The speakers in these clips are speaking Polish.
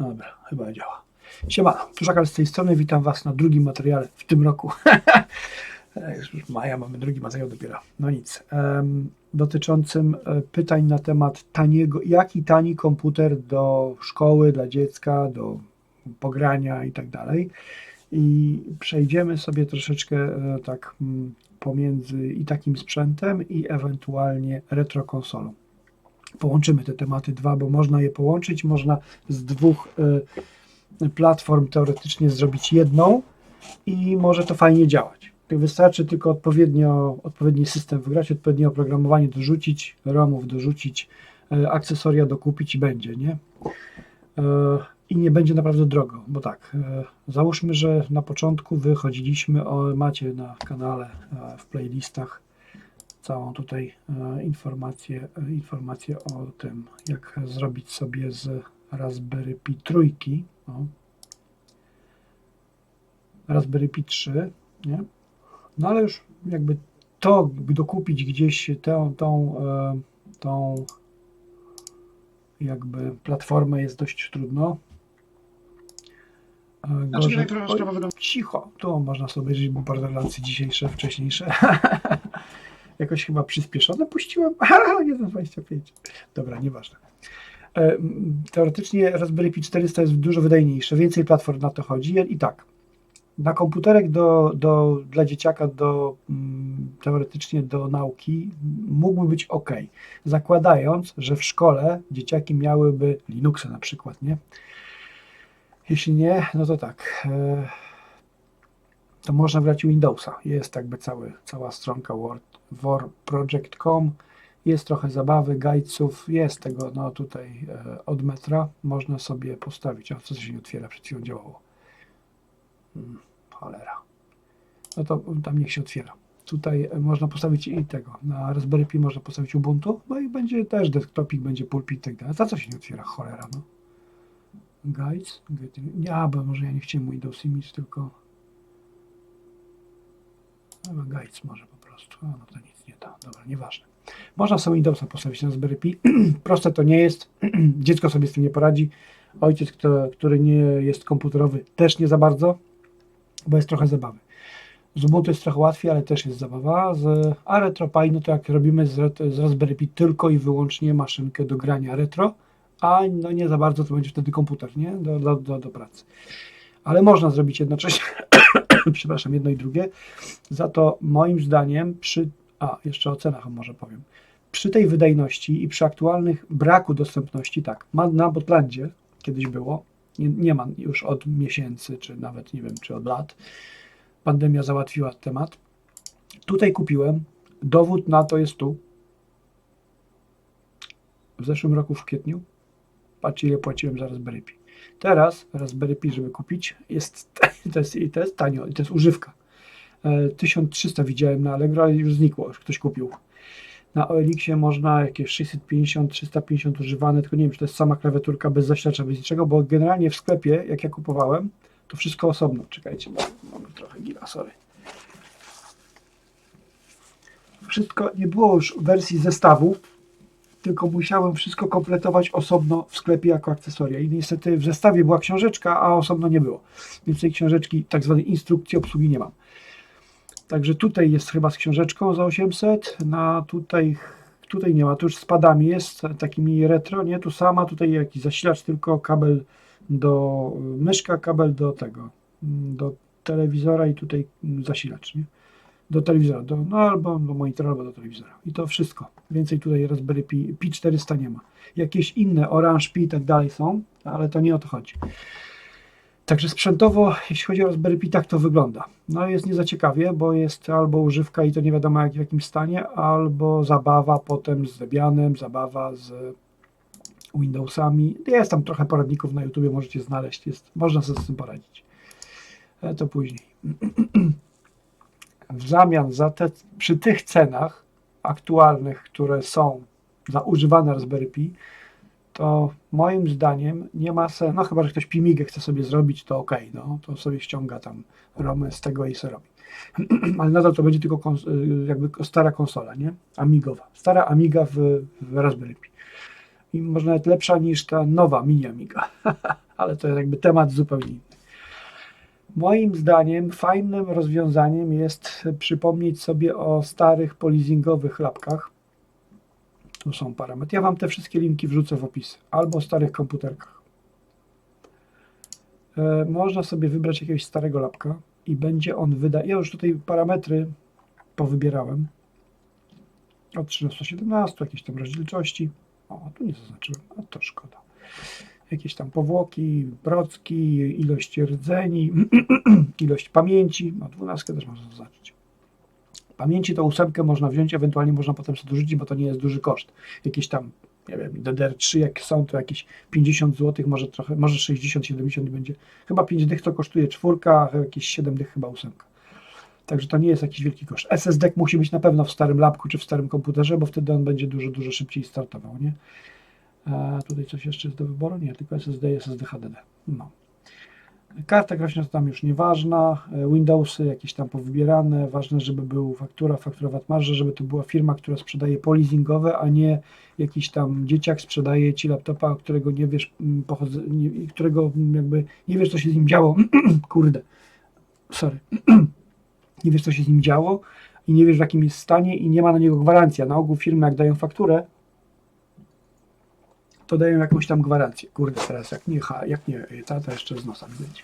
Dobra, chyba działa. Siemano, Tuszakal z tej strony, witam Was na drugim materiale w tym roku. Już maja, mamy drugi materiał dopiero. No nic. Em, dotyczącym e, pytań na temat taniego, jaki tani komputer do szkoły, dla dziecka, do pogrania i tak dalej. I przejdziemy sobie troszeczkę e, tak mm, pomiędzy i takim sprzętem, i ewentualnie retrokonsolą połączymy te tematy dwa, bo można je połączyć, można z dwóch y, platform teoretycznie zrobić jedną i może to fajnie działać. Wystarczy tylko odpowiednio, odpowiedni system wygrać, odpowiednie oprogramowanie dorzucić, ROMów dorzucić, y, akcesoria dokupić i będzie, nie? Y, I nie będzie naprawdę drogo, bo tak, załóżmy, że na początku wychodziliśmy, o, macie na kanale, w playlistach całą tutaj e, informację, e, informację o tym, jak zrobić sobie z Raspberry Pi trójki. O. Raspberry Pi 3, nie? No ale już jakby to dokupić gdzieś tę, tą, e, tą jakby platformę jest dość trudno. Znaczy, gorzej- sprawy wyglądają- Cicho, tu można sobie obejrzeć borderlandsy dzisiejsze, wcześniejsze. Jakoś chyba przyspieszone puściłem. 1.25. Dobra, nieważne. E, Teoretycznie Raspberry Pi 400 jest dużo wydajniejsze, więcej platform na to chodzi. I tak, na komputerek do, do, dla dzieciaka do teoretycznie do nauki mógłby być ok. Zakładając, że w szkole dzieciaki miałyby Linuxa na przykład, nie? Jeśli nie, no to tak. E, to można brać Windowsa. Jest jakby cały, cała stronka Word, warproject.com. Jest trochę zabawy, guidesów, jest tego no tutaj e, od metra. Można sobie postawić. O, co się nie otwiera, przed chwilą działało. Hmm, cholera. No to tam niech się otwiera. Tutaj e, można postawić i tego. Na Raspberry Pi można postawić Ubuntu, no i będzie też desktopik, będzie pulpit i tak dalej. Za co się nie otwiera? Cholera, no. Guides? Nie, a, bo może ja nie chciałem Windows Image, tylko Chyba Guides może prostu. No to nic nie da. Dobra, nieważne. Można sobie Windowsa postawić na Raspberry Pi. Proste to nie jest. Dziecko sobie z tym nie poradzi. Ojciec, kto, który nie jest komputerowy, też nie za bardzo, bo jest trochę zabawy. Z Ubuntu jest trochę łatwiej, ale też jest zabawa. Z, a RetroPie, no to jak robimy z, z Raspberry Pi tylko i wyłącznie maszynkę do grania retro, a no nie za bardzo to będzie wtedy komputer, nie? Do, do, do, do pracy. Ale można zrobić jednocześnie, przepraszam, jedno i drugie. Za to moim zdaniem przy, a jeszcze o cenach może powiem, przy tej wydajności i przy aktualnych braku dostępności, tak, na Botlandzie kiedyś było, nie, nie ma już od miesięcy, czy nawet nie wiem, czy od lat, pandemia załatwiła temat. Tutaj kupiłem, dowód na to jest tu, w zeszłym roku w kwietniu, patrzcie ile płaciłem za Raspberry Pi. Teraz Raspberry Pi, żeby kupić, jest, to jest, to jest tanio, to jest używka. E, 1300 widziałem na Allegro, ale już znikło, już ktoś kupił. Na OLX-ie można jakieś 650, 350 używane, tylko nie wiem, czy to jest sama klawiaturka bez zasilacza, bez niczego, bo generalnie w sklepie, jak ja kupowałem, to wszystko osobno. Czekajcie, mamy trochę gila, sorry. Wszystko, nie było już wersji zestawu, tylko musiałem wszystko kompletować osobno w sklepie jako akcesoria. I niestety w zestawie była książeczka, a osobno nie było. Więc tej książeczki, tak zwanej instrukcji obsługi nie mam. Także tutaj jest chyba z książeczką za 800, na tutaj, tutaj nie ma, tu już z padami jest, takimi retro, nie, tu sama, tutaj jakiś zasilacz, tylko kabel do myszka, kabel do tego, do telewizora i tutaj zasilacz, nie, do telewizora, do, no albo do monitora, albo do telewizora i to wszystko. Więcej tutaj Raspberry Pi, Pi 400 nie ma. Jakieś inne Orange Pi i tak dalej są, ale to nie o to chodzi. Także sprzętowo, jeśli chodzi o Raspberry Pi, tak to wygląda. No jest nie za ciekawie, bo jest albo używka i to nie wiadomo jak, w jakim stanie, albo zabawa potem z Debianem, zabawa z Windowsami. Jest tam trochę poradników na YouTube, możecie znaleźć, jest, można sobie z tym poradzić. Ale to później. W zamian za te, przy tych cenach aktualnych, które są za używane Raspberry Pi, to moim zdaniem nie ma sensu, no chyba, że ktoś Pimigę chce sobie zrobić, to ok, no, to sobie ściąga tam romę z tego i se robi. Ale nadal to będzie tylko kons- y, jakby stara konsola, nie? Amigowa. Stara Amiga w, w Raspberry Pi. I może nawet lepsza niż ta nowa mini Amiga. ale to jest jakby temat zupełnie inny. Moim zdaniem fajnym rozwiązaniem jest przypomnieć sobie o starych polizingowych lapkach. Tu są parametry. Ja Wam te wszystkie linki wrzucę w opis. Albo o starych komputerkach. E, można sobie wybrać jakiegoś starego lapka i będzie on wydać. Ja już tutaj parametry powybierałem. Od 1317, jakieś tam rozdzielczości. O, tu nie zaznaczyłem, a to szkoda. Jakieś tam powłoki, procki, ilość rdzeni, ilość pamięci. No, 12 też można zaznaczyć. Pamięci to ósemkę można wziąć, ewentualnie można potem sobie dorzucić, bo to nie jest duży koszt. Jakieś tam, nie wiem, DDR3 jak są, to jakieś 50 zł, może trochę, może 60, 70 będzie. Chyba 5 dych to kosztuje czwórka, jakieś 7 dych chyba ósemka. Także to nie jest jakiś wielki koszt. SSD musi być na pewno w starym lapku czy w starym komputerze, bo wtedy on będzie dużo, dużo szybciej startował, nie? A tutaj coś jeszcze jest do wyboru? Nie, tylko SSD i SSD HDD. No. Karta graficzna to tam już nieważna, Windowsy jakieś tam powybierane, ważne, żeby był faktura, faktura VAT marże, żeby to była firma, która sprzedaje polizingowe, a nie jakiś tam dzieciak sprzedaje Ci laptopa, którego nie wiesz, mm, pochodze, nie, którego jakby nie wiesz, co się z nim działo. Kurde, sorry. nie wiesz, co się z nim działo i nie wiesz, w jakim jest stanie i nie ma na niego gwarancji. Na ogół firmy, jak dają fakturę, to dają jakąś tam gwarancję. Kurde, teraz jak nie, ha, jak nie, ta, to jeszcze z nosa będzie.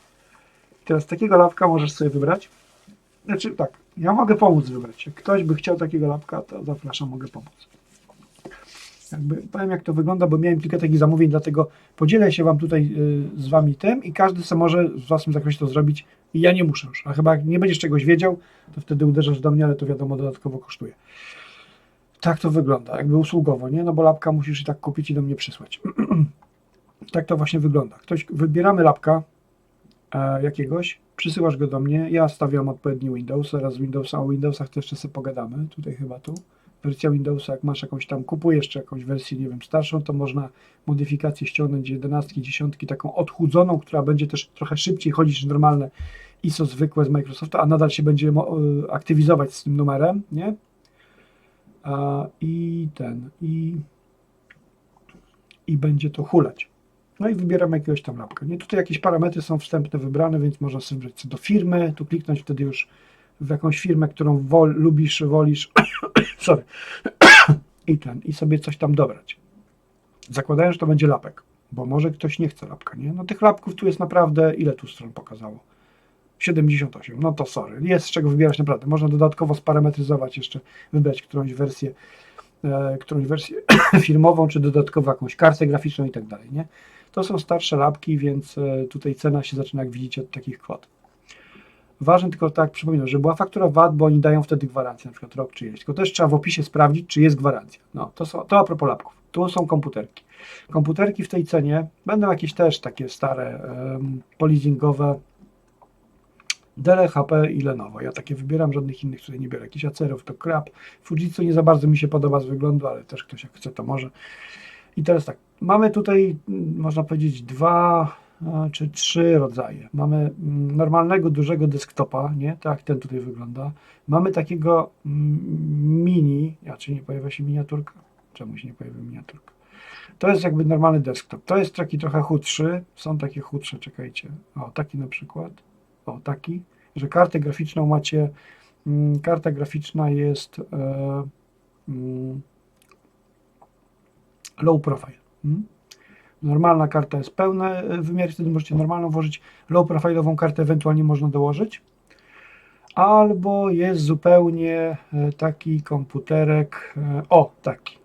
Teraz takiego lapka możesz sobie wybrać. Znaczy tak, ja mogę pomóc wybrać. Jak ktoś by chciał takiego lapka, to zapraszam, mogę pomóc. Jakby powiem jak to wygląda, bo miałem kilka takich zamówień, dlatego podzielę się Wam tutaj y, z Wami tym i każdy sobie może w własnym zakresie to zrobić i ja nie muszę już. A chyba jak nie będziesz czegoś wiedział, to wtedy uderzasz do mnie, ale to wiadomo dodatkowo kosztuje. Tak to wygląda, jakby usługowo, nie? No bo lapka musisz i tak kupić i do mnie przysłać. tak to właśnie wygląda. Ktoś, wybieramy lapka e, jakiegoś, przysyłasz go do mnie, ja stawiam odpowiedni Windows, teraz Windowsa, o Windowsach to jeszcze sobie pogadamy, tutaj chyba tu. Wersja Windowsa, jak masz jakąś tam, kupujesz jeszcze jakąś wersję, nie wiem, starszą, to można modyfikację ściągnąć 11, 10, taką odchudzoną, która będzie też trochę szybciej chodzić niż normalne ISO zwykłe z Microsoftu, a nadal się będzie e, aktywizować z tym numerem, nie? I ten, i, i będzie to hulać. No i wybieram jakiegoś tam lapka. Nie? Tutaj jakieś parametry są wstępne wybrane, więc można sobie wybrać co do firmy, tu kliknąć wtedy już w jakąś firmę, którą wol, lubisz, wolisz, sorry, i ten, i sobie coś tam dobrać. Zakładając, że to będzie lapek, bo może ktoś nie chce lapka, nie? No tych lapków tu jest naprawdę, ile tu stron pokazało? 78. No to sorry. Jest z czego wybierać naprawdę. Można dodatkowo sparametryzować jeszcze, wybrać którąś wersję, e, którąś wersję firmową, czy dodatkowo jakąś kartę graficzną i tak dalej. Nie? To są starsze lapki, więc e, tutaj cena się zaczyna, jak widzicie, od takich kwot. Ważne tylko tak, przypominam, że była faktura VAT, bo oni dają wtedy gwarancję, na przykład rok czy jest. Tylko też trzeba w opisie sprawdzić, czy jest gwarancja. No, to, są, to a propos lapków. Tu są komputerki. Komputerki w tej cenie będą jakieś też takie stare, um, polizingowe, Dell, HP i Lenovo. Ja takie wybieram, żadnych innych tutaj nie biorę. Jakiś Acerów to crap. Fujitsu nie za bardzo mi się podoba z wyglądu, ale też ktoś jak chce to może. I teraz tak, mamy tutaj, mm, można powiedzieć, dwa czy trzy rodzaje. Mamy mm, normalnego, dużego desktopa, nie? Tak ten tutaj wygląda. Mamy takiego mm, mini, ja czy nie pojawia się miniaturka? Czemu się nie pojawia miniaturka? To jest jakby normalny desktop. To jest taki trochę chudszy. Są takie chudsze, czekajcie. O, taki na przykład o taki, że kartę graficzną macie, mm, karta graficzna jest e, mm, low profile. Mm? Normalna karta jest pełne wymiary, wtedy możecie normalną włożyć, low profilową kartę ewentualnie można dołożyć. Albo jest zupełnie e, taki komputerek, e, o taki,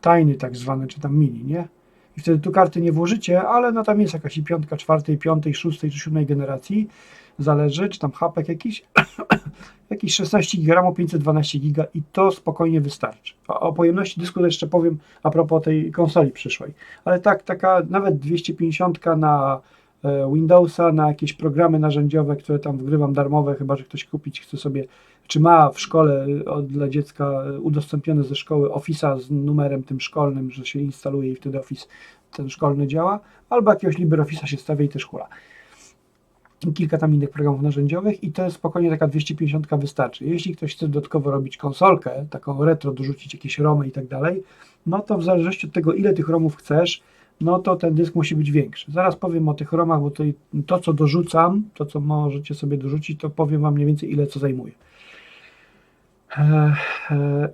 tajny tak zwany, czy tam mini, nie? I wtedy tu karty nie włożycie, ale no tam jest jakaś i piątka, czwartej, piątej, szóstej czy siódmej generacji zależy, czy tam hapek jakiś, jakiś 16 GB, 512 GB i to spokojnie wystarczy. A o pojemności dysku jeszcze powiem a propos tej konsoli przyszłej. Ale tak, taka nawet 250 na e, Windowsa, na jakieś programy narzędziowe, które tam wgrywam darmowe, chyba że ktoś kupić chce sobie, czy ma w szkole e, dla dziecka e, udostępnione ze szkoły Office'a z numerem tym szkolnym, że się instaluje i wtedy Office ten szkolny działa, albo jakiegoś LibreOffice'a się stawia i też hula kilka tam innych programów narzędziowych i to spokojnie taka 250 wystarczy. Jeśli ktoś chce dodatkowo robić konsolkę, taką retro, dorzucić jakieś romy i tak dalej, no to w zależności od tego, ile tych romów chcesz, no to ten dysk musi być większy. Zaraz powiem o tych ROMach, bo to, to co dorzucam, to co możecie sobie dorzucić, to powiem Wam mniej więcej ile co zajmuje. E,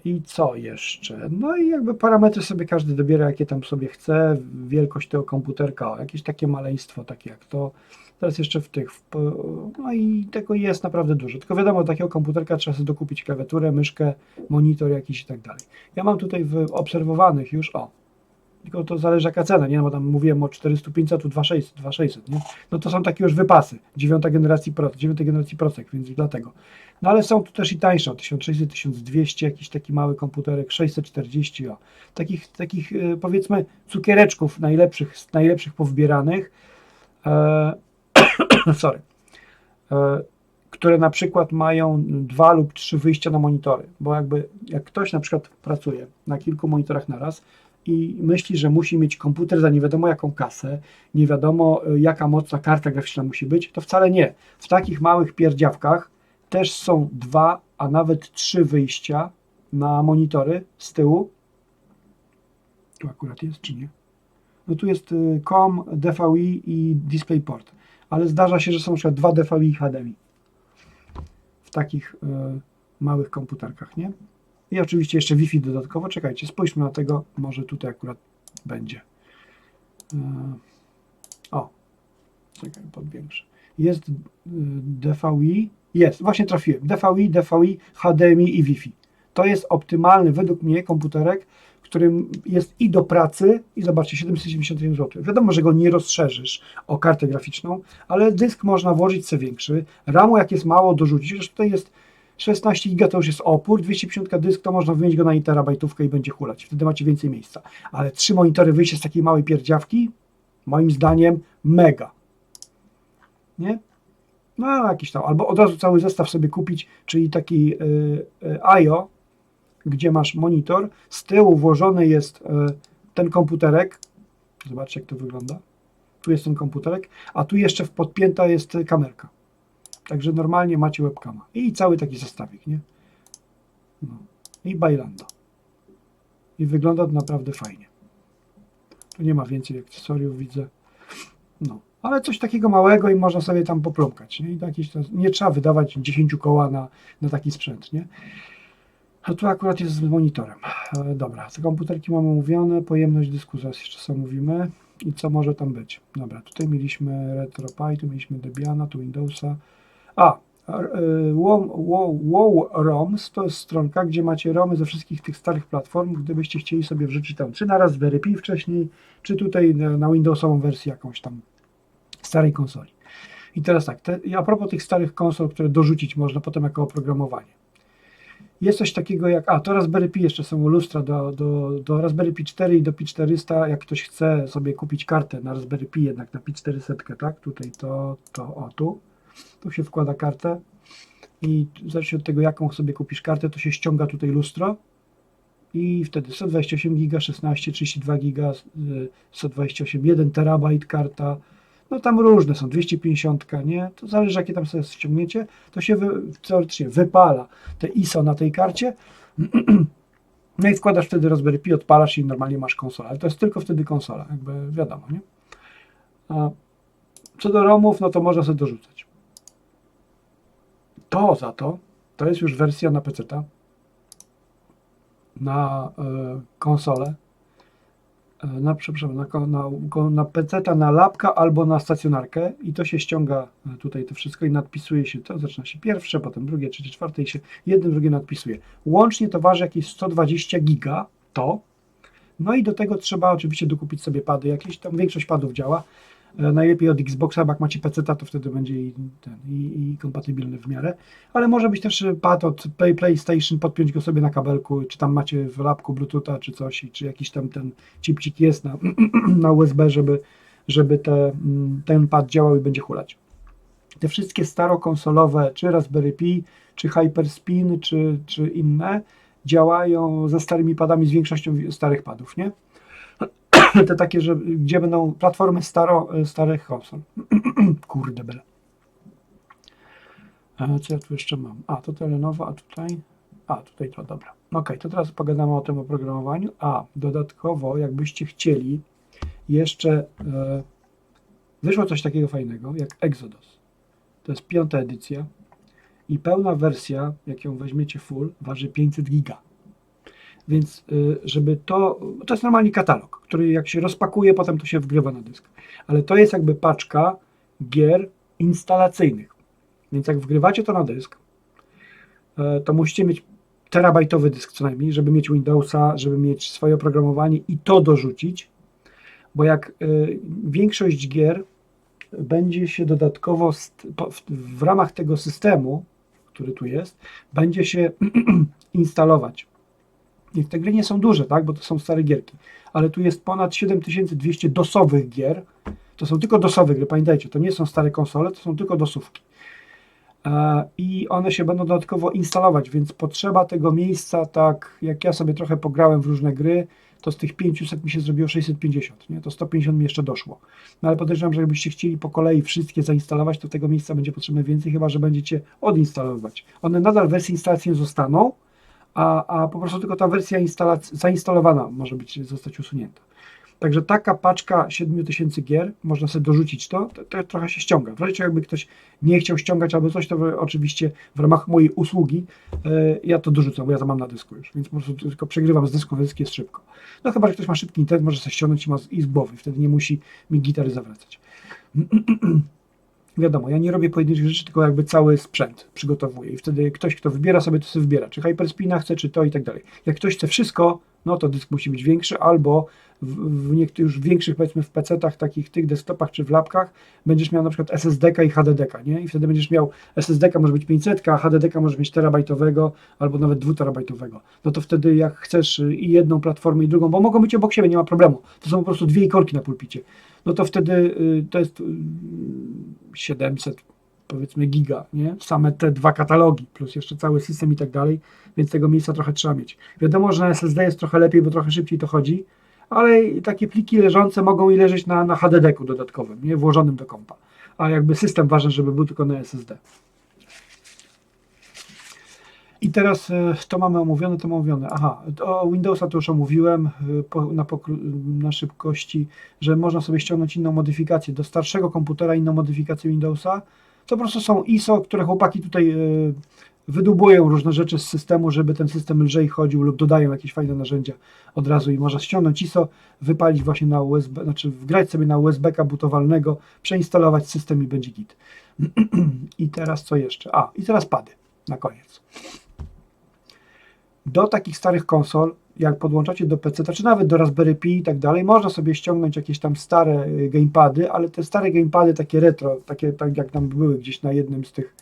I co jeszcze? No i jakby parametry sobie każdy dobiera, jakie tam sobie chce, wielkość tego komputerka, jakieś takie maleństwo, takie jak to. Teraz jeszcze w tych, no i tego jest naprawdę dużo. Tylko wiadomo, do takiego komputerka trzeba sobie dokupić klawiaturę, myszkę, monitor jakiś i tak dalej. Ja mam tutaj w obserwowanych już, o, tylko to zależy jaka cena, nie? No bo tam mówiłem o 400, 500, tu 2600, 2600, nie? No to są takie już wypasy, dziewiąta generacji dziewiątej generacji Procek, więc dlatego. No ale są tu też i tańsze, o 1600, 1200, jakiś taki mały komputerek, 640, o. Takich, takich e, powiedzmy cukiereczków najlepszych, najlepszych powbieranych, e, sorry, e, które na przykład mają dwa lub trzy wyjścia na monitory, bo jakby jak ktoś na przykład pracuje na kilku monitorach na raz, i myśli, że musi mieć komputer za nie wiadomo jaką kasę, nie wiadomo y, jaka mocna karta graficzna musi być, to wcale nie. W takich małych pierdziawkach też są dwa, a nawet trzy wyjścia na monitory z tyłu. Tu akurat jest, czy nie? No tu jest y, COM, DVI i DisplayPort, ale zdarza się, że są przykład dwa DVI i HDMI w takich y, małych komputerkach, nie? I oczywiście jeszcze Wi-Fi dodatkowo. Czekajcie, spójrzmy na tego. Może tutaj akurat będzie. E, o, czekaj, podwiększę. Jest y, DVI. Jest, właśnie trafiłem. DVI, DVI, HDMI i Wi-Fi. To jest optymalny według mnie komputerek, którym jest i do pracy, i zobaczcie, 771 zł. Wiadomo, że go nie rozszerzysz o kartę graficzną, ale dysk można włożyć sobie większy. RAMu jak jest mało dorzucić, chociaż tutaj jest 16 giga to już jest opór, 250 dysk to można wymienić go na terabajtówkę i będzie hulać. Wtedy macie więcej miejsca. Ale trzy monitory wyjście z takiej małej pierdziawki, moim zdaniem mega. Nie? No jakiś tam, albo od razu cały zestaw sobie kupić, czyli taki y, y, IO, gdzie masz monitor, z tyłu włożony jest y, ten komputerek, zobaczcie jak to wygląda, tu jest ten komputerek, a tu jeszcze podpięta jest kamerka. Także normalnie macie webcama. I cały taki zestawik, nie? No. I bailando. I wygląda to naprawdę fajnie. Tu nie ma więcej akcesoriów, widzę. No. Ale coś takiego małego i można sobie tam popląkać, nie? I jakiś, nie trzeba wydawać 10 koła na, na taki sprzęt, nie? A tu akurat jest z monitorem. E, dobra, te komputerki mamy mówione, pojemność dysku zaraz jeszcze co mówimy i co może tam być. Dobra, tutaj mieliśmy RetroPie, tu mieliśmy Debiana, tu Windowsa, a, e, WoW ROMs to jest stronka, gdzie macie ROMy ze wszystkich tych starych platform, gdybyście chcieli sobie wrzucić tam, czy na Raspberry Pi wcześniej, czy tutaj na Windowsową wersję jakąś tam starej konsoli. I teraz tak, te, a propos tych starych konsol, które dorzucić można potem jako oprogramowanie. Jest coś takiego jak, a to Raspberry Pi jeszcze są lustra do, do, do Raspberry Pi 4 i do Pi 400, jak ktoś chce sobie kupić kartę na Raspberry Pi jednak na Pi 400, tak, tutaj to, to, o tu, tu się wkłada kartę. I zależnie od tego, jaką sobie kupisz kartę, to się ściąga tutaj lustro. I wtedy 128 giga, 16, 32 giga, 128, 1 terabajt karta, no tam różne są, 250, nie? To zależy, jakie tam sobie ściągniecie, to się wy, teoretycznie wypala te ISO na tej karcie, no i wkładasz wtedy Raspberry Pi, odpalasz i normalnie masz konsolę, ale to jest tylko wtedy konsola, jakby wiadomo, nie? A co do ROMów, no to można sobie dorzucać. To za to, to jest już wersja na PC, na y, konsolę, na, przepraszam, na, na, na PC, na lapka albo na stacjonarkę i to się ściąga e, tutaj to wszystko i nadpisuje się, to zaczyna się pierwsze, potem drugie, trzecie, czwarte i się jednym, drugie nadpisuje. Łącznie to waży jakieś 120 giga, to, no i do tego trzeba oczywiście dokupić sobie pady jakieś, tam większość padów działa, E, najlepiej od Xboxa, bo jak macie PC, to wtedy będzie i, ten, i, i kompatybilny w miarę. Ale może być też pad od Play, PlayStation, podpiąć go sobie na kabelku, czy tam macie w lapku Bluetootha, czy coś, czy jakiś tam ten chipcik jest na, na USB, żeby, żeby te, mm, ten pad działał i będzie hulać. Te wszystkie starokonsolowe, czy Raspberry Pi, czy Hyperspin, czy, czy inne, działają ze starymi padami, z większością starych padów, nie? Te takie, że, gdzie będą platformy staro, starych konsol. Kurde bele. A co ja tu jeszcze mam? A, to Telenowa, a tutaj... A, tutaj to, dobra. Ok, to teraz pogadamy o tym oprogramowaniu. A, dodatkowo, jakbyście chcieli jeszcze e, wyszło coś takiego fajnego jak Exodus. To jest piąta edycja i pełna wersja, jak ją weźmiecie full, waży 500 giga. Więc y, żeby to, to jest normalnie katalog, który jak się rozpakuje, potem to się wgrywa na dysk. Ale to jest jakby paczka gier instalacyjnych. Więc jak wgrywacie to na dysk, e, to musicie mieć terabajtowy dysk co najmniej, żeby mieć Windowsa, żeby mieć swoje oprogramowanie i to dorzucić, bo jak y, większość gier będzie się dodatkowo w ramach tego systemu, który tu jest, będzie się instalować. Te gry nie są duże, tak, bo to są stare gierki, ale tu jest ponad 7200 dosowych gier. To są tylko dosowe gry, pamiętajcie, to nie są stare konsole, to są tylko dosówki. E, I one się będą dodatkowo instalować, więc potrzeba tego miejsca, tak jak ja sobie trochę pograłem w różne gry, to z tych 500 mi się zrobiło 650, nie? to 150 mi jeszcze doszło. No ale podejrzewam, że jakbyście chcieli po kolei wszystkie zainstalować, to tego miejsca będzie potrzebne więcej, chyba że będziecie odinstalować. One nadal w wersji instalacji zostaną, a, a po prostu tylko ta wersja zainstalowana może być zostać usunięta. Także taka paczka 7000 gier, można sobie dorzucić to, to, to trochę się ściąga. W razie jakby ktoś nie chciał ściągać albo coś, to oczywiście w ramach mojej usługi e, ja to dorzucam, bo ja to mam na dysku już, więc po prostu tylko przegrywam z dysku, dysk jest szybko. No chyba, że ktoś ma szybki internet, może sobie ściągnąć i, ma i z głowy, wtedy nie musi mi gitary zawracać. Wiadomo, ja nie robię pojedynczych rzeczy, tylko jakby cały sprzęt przygotowuję i wtedy ktoś, kto wybiera sobie, to sobie wybiera, czy Hyperspina chce, czy to i tak dalej. Jak ktoś chce wszystko, no to dysk musi być większy, albo w, niektórych już większych, powiedzmy w PC-tach, takich tych desktopach czy w lapkach, będziesz miał na przykład SSD-ka i HDD-ka, nie? I wtedy będziesz miał SSD-ka może być 500, a HDD-ka może mieć terabajtowego, albo nawet dwuterabajtowego. No to wtedy jak chcesz y, i jedną platformę i drugą, bo mogą być obok siebie, nie ma problemu. To są po prostu dwie ikonki na pulpicie. No to wtedy y, to jest y, 700 powiedzmy giga, nie? Same te dwa katalogi, plus jeszcze cały system i tak dalej, więc tego miejsca trochę trzeba mieć. Wiadomo, że na SSD jest trochę lepiej, bo trochę szybciej to chodzi, ale takie pliki leżące mogą i leżeć na, na HDD-ku dodatkowym, nie? Włożonym do kompa. A jakby system ważny, żeby był tylko na SSD. I teraz e, to mamy omówione, to omówione. Aha, o Windowsa to już omówiłem e, na, na szybkości, że można sobie ściągnąć inną modyfikację. Do starszego komputera inną modyfikację Windowsa. To po prostu są ISO, które chłopaki tutaj e, wydubują różne rzeczy z systemu, żeby ten system lżej chodził lub dodają jakieś fajne narzędzia od razu i można ściągnąć ISO, wypalić właśnie na USB, znaczy wgrać sobie na USB-ka bootowalnego, przeinstalować system i będzie git. I teraz co jeszcze? A, i teraz pady na koniec. Do takich starych konsol, jak podłączacie do PC, czy nawet do Raspberry Pi i tak dalej, można sobie ściągnąć jakieś tam stare y, gamepady, ale te stare gamepady takie retro, takie tak jak tam były gdzieś na jednym z tych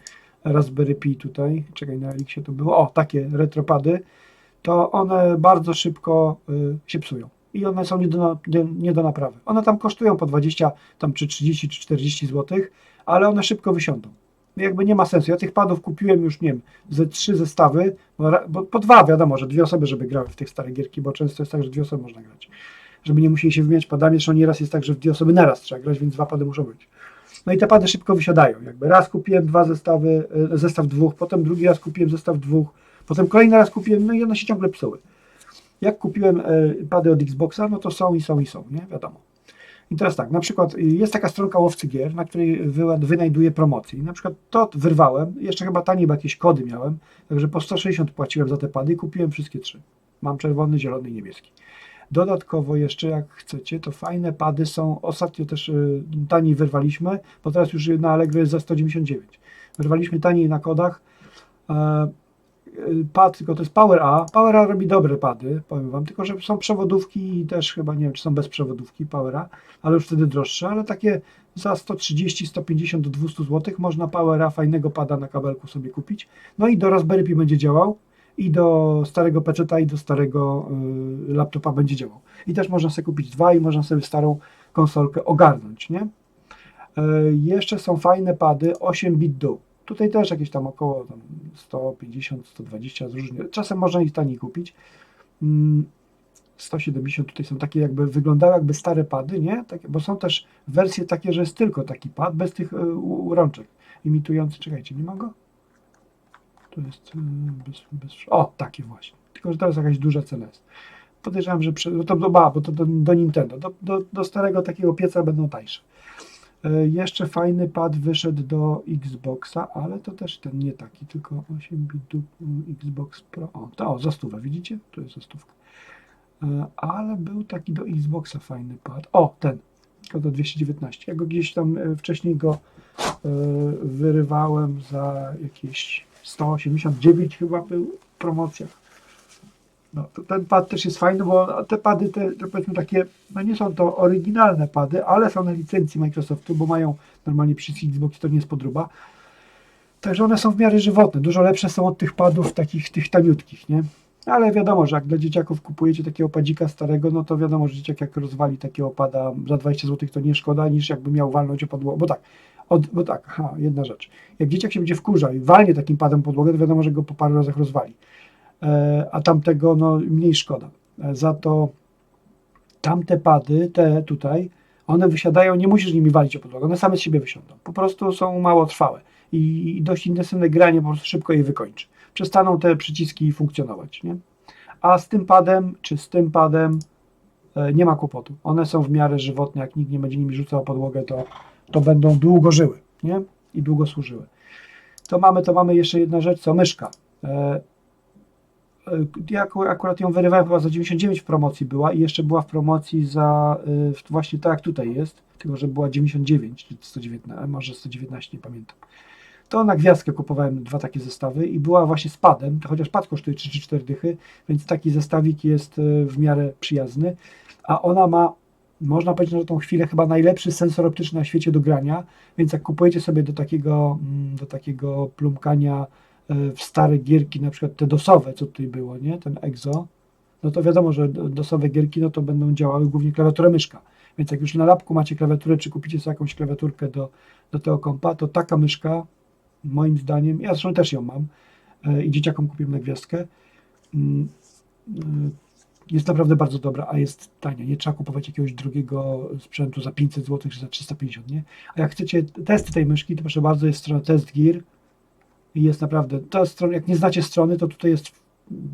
Raspberry Pi tutaj, czekaj, na Elixie to było, o, takie retropady, to one bardzo szybko y, się psują. I one są nie do, nie do naprawy. One tam kosztują po 20, tam czy 30, czy 40 zł, ale one szybko wysiądą. Jakby nie ma sensu. Ja tych padów kupiłem już, nie wiem, ze trzy zestawy, bo, bo po dwa wiadomo, że dwie osoby, żeby grały w tych stare gierki, bo często jest tak, że dwie osoby można grać. Żeby nie musieli się wymieniać padami, zresztą nieraz jest tak, że dwie osoby naraz trzeba grać, więc dwa pady muszą być. No i te pady szybko wysiadają. Jakby raz kupiłem dwa zestawy, e, zestaw dwóch, potem drugi raz kupiłem zestaw dwóch, potem kolejny raz kupiłem, no i one się ciągle psuły. Jak kupiłem e, pady od Xboxa, no to są i są i są, nie? Wiadomo. I teraz tak, na przykład y, jest taka stronka łowcy gier, na której wy, wynajduję promocje. I na przykład to wyrwałem, jeszcze chyba taniej, bo jakieś kody miałem, także po 160 płaciłem za te pady i kupiłem wszystkie trzy. Mam czerwony, zielony i niebieski. Dodatkowo jeszcze, jak chcecie, to fajne pady są, ostatnio też y, taniej wyrwaliśmy, bo teraz już na Allegro jest za 199. Wyrwaliśmy taniej na kodach. Y, pad, tylko to jest Power A. Power A robi dobre pady, powiem Wam, tylko że są przewodówki i też chyba, nie wiem, czy są bez przewodówki Power A, ale już wtedy droższe, ale takie za 130, 150 do 200 zł można Power A fajnego pada na kabelku sobie kupić. No i do Raspberry Pi będzie działał i do starego PC i do starego y, laptopa będzie działał. I też można sobie kupić dwa i można sobie starą konsolkę ogarnąć, nie? E, Jeszcze są fajne pady 8 bit dół. Tutaj też jakieś tam około tam 150, 120 różnie. Czasem można ich taniej kupić. Mm, 170 tutaj są takie jakby wyglądały jakby stare pady, nie? Takie, bo są też wersje takie, że jest tylko taki pad bez tych u- rączek imitujący. Czekajcie, nie ma go? Tu jest y, bez, bez, o, takie właśnie. Tylko, że teraz jakaś duża cena jest. podejrzewam, że przy, to, do, ba, bo to do, do Nintendo, do, do, do starego takiego pieca będą tańsze. E, Jeszcze fajny pad wyszedł do Xboxa, ale to też ten nie taki, tylko 8 bitów mm, Xbox Pro. O, to o, za stówę, widzicie? Tu jest za stówkę. E, Ale był taki do Xboxa fajny pad. O, ten, tylko do 219. Ja go gdzieś tam e, wcześniej go wyrywałem za jakieś 189 chyba był w promocjach. No, ten pad też jest fajny, bo te pady, te, powiedzmy takie, no nie są to oryginalne pady, ale są na licencji Microsoftu, bo mają normalnie przycisk Xbox, to nie jest podróba. Także one są w miarę żywotne, dużo lepsze są od tych padów takich, tych taniutkich, nie? Ale wiadomo, że jak dla dzieciaków kupujecie takiego padzika starego, no to wiadomo, że dzieciak jak rozwali takiego pada za 20 zł, to nie szkoda, niż jakby miał walnąć o podłogę. Bo tak, od, bo tak, aha, jedna rzecz. Jak dzieciak się będzie wkurzał i walnie takim padem podłogę, to wiadomo, że go po paru razach rozwali. E, a tamtego no, mniej szkoda. E, za to tamte pady, te tutaj, one wysiadają, nie musisz nimi walić o podłogę, one same z siebie wysiądą. Po prostu są mało trwałe i, dość intensywne granie po prostu szybko je wykończy. Przestaną te przyciski funkcjonować, nie? A z tym padem, czy z tym padem e, nie ma kłopotu. One są w miarę żywotne, jak nikt nie będzie nimi rzucał o podłogę, to, to będą długo żyły, nie? I długo służyły. To mamy, to mamy jeszcze jedna rzecz, co myszka. E, ja aku- akurat ją wyrywałem chyba za 99 w promocji była i jeszcze była w promocji za w- właśnie tak jak tutaj jest, tylko że była 99 czy 119, a może 119, nie pamiętam. To na gwiazdkę kupowałem dwa takie zestawy i była właśnie z padem, chociaż pad kosztuje 3 czy 4 dychy, więc taki zestawik jest w miarę przyjazny, a ona ma można powiedzieć, że tą chwilę chyba najlepszy sensor optyczny na świecie do grania, więc jak kupujecie sobie do takiego, mm, do takiego plumkania e, w stare gierki, na przykład te dosowe, co tutaj było, nie? Ten EXO, no to wiadomo, że do- dosowe gierki, no to będą działały głównie klawiatura myszka. Więc jak już na lapku macie klawiaturę, czy kupicie sobie jakąś klawiaturkę do, do tego kompa, to taka myszka, moim zdaniem, ja zresztą też ją mam e, i dzieciakom kupiłem na gwiazdkę, mm, y, jest naprawdę bardzo dobra, a jest tania. Nie trzeba kupować jakiegoś drugiego sprzętu za 500 zł czy za 350, nie? A jak chcecie testy tej myszki, to proszę bardzo, jest strona Test Gear i jest naprawdę, ta strona, jak nie znacie strony, to tutaj jest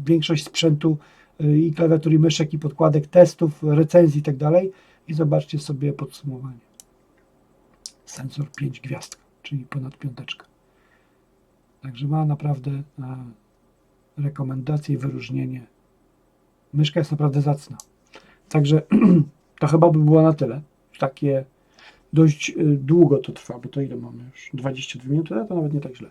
większość sprzętu y, i klawiatur, i myszek, i podkładek, testów, recenzji i tak dalej. I zobaczcie sobie podsumowanie. Sensor 5 gwiazdka, czyli ponad piąteczka. Także ma naprawdę e, rekomendacje i wyróżnienie. Myszka jest naprawdę zacna. Także to chyba by było na tyle. Takie dość y, długo to trwa, bo to ile mamy już? 22 minuty, ale to nawet nie tak źle.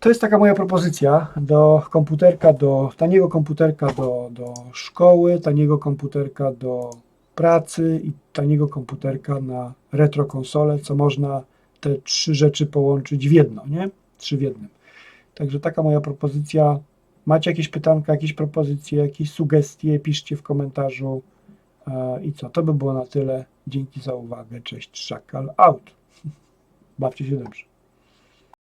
To jest taka moja propozycja do komputerka, do taniego komputerka do, do szkoły, taniego komputerka do pracy i taniego komputerka na retro konsolę, co można te trzy rzeczy połączyć w jedno, nie? Trzy w jednym. Także taka moja propozycja. Macie jakieś pytanka, jakieś propozycje, jakieś sugestie, piszcie w komentarzu. E, I co, to by było na tyle. Dzięki za uwagę. Cześć, Szakal out. Bawcie się dobrze.